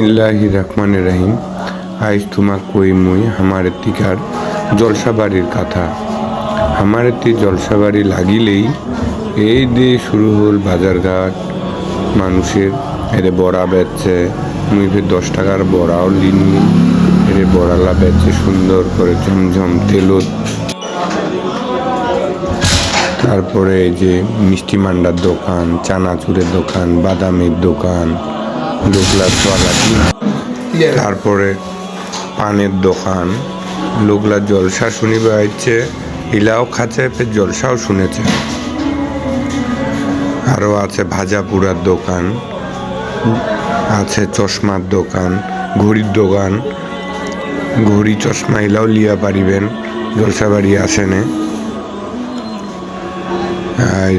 ইল্লাহি রহমান রহিম। আইজ তোমা কই মুই, হামারে তিকার জলসাবাড়ির কথা। হামারে তি জলসাবাড়ি লাগিলেই এই দিয়ে শুরু হল বাজারঘাট। মানুষের, এরে বড়া বেচছে, মুই ফের দশ টাকার বড়াও লিনি। এরে বড়ালা বেচছে সুন্দর করে ঝমঝম তেলত তারপরে যে মিষ্টি মান্ডার দোকান, চানাচুরের দোকান, বাদামের দোকান লোকলা চলাটি তারপরে পানের দোকান লোকলা জলসা শুনিবে আইছে ইলাও খাচ্ছে ফের জলসাও শুনেছে। আরও আছে ভাজা পুরার দোকান আছে চশমার দোকান ঘড়ির দোকান ঘড়ি চশমা ইলাও লিয়া পারিবেন জলসাবাড়ি আসেনে। আর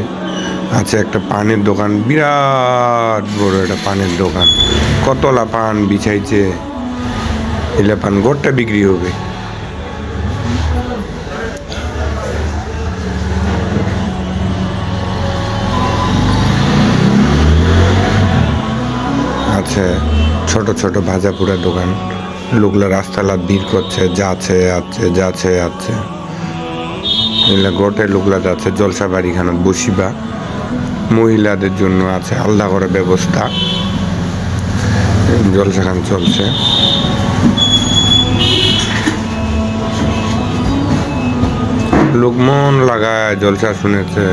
আছে একটা পানের দোকান, বিরাট বড় একটা পানের দোকান। কতলা পান বিছাইছে, এলে পান গোটটা বিক্রি হবে। আছে ছোট ছোট ভাজা পুরা দোকান, লোকলা রাস্তালাত ভিড় করছে, যাচ্ছে আছে যাচ্ছে আছে এগুলা গোটে লোকলা যাচ্ছে, জলসা বাড়িখানে, বসিবা। মহিলাদের জন্য আছে আলাদা করে ব্যবস্থা। জলসাখান চলছে। লোক মন লাগায় জলসা শুনেছে।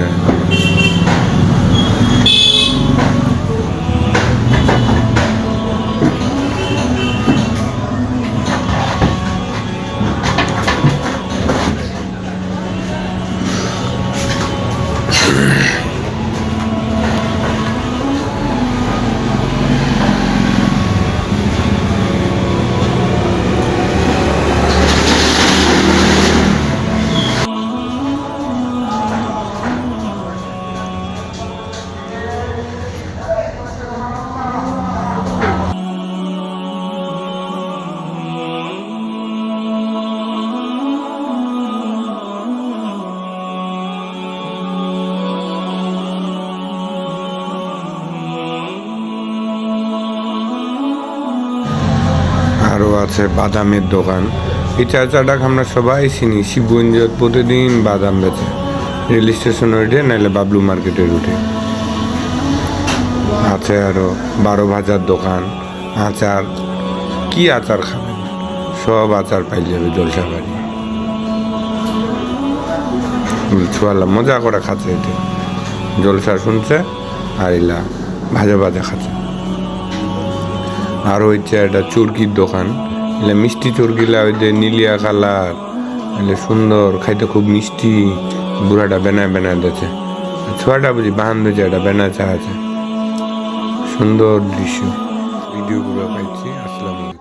আরও আছে বাদামের দোকান। এই চাচাটা আমরা সবাই চিনি। শিবগঞ্জের প্রতিদিন বাদাম বেচে। রেল স্টেশনে উঠে, নাইলে বাবলু মার্কেটের উঠে। আছে আরও বারো ভাজার দোকান। আচার, কি আচার খাবেন? সব আচার পাই যাবে জলসা বাড়ি। ছুয়ালা মজা করে খাচ্ছে এটি জলসা শুনছে আর ইলা ভাজা ভাজা খাচ্ছে। আর হচ্ছে একটা চুরকির দোকান। এলে মিষ্টি চুরকিলা ওই যে নীলিয়া কালার। এলে সুন্দর, খাইতে খুব মিষ্টি। বুড়াটা বেনায় বেনায় দিয়েছে। ছোয়াটা বুঝি বাহান দিয়েছে, একটা বেনা চা আছে। সুন্দর দৃশ্য। ভিডিওগুলো পাইছি, আসসালামু আলাইকুম।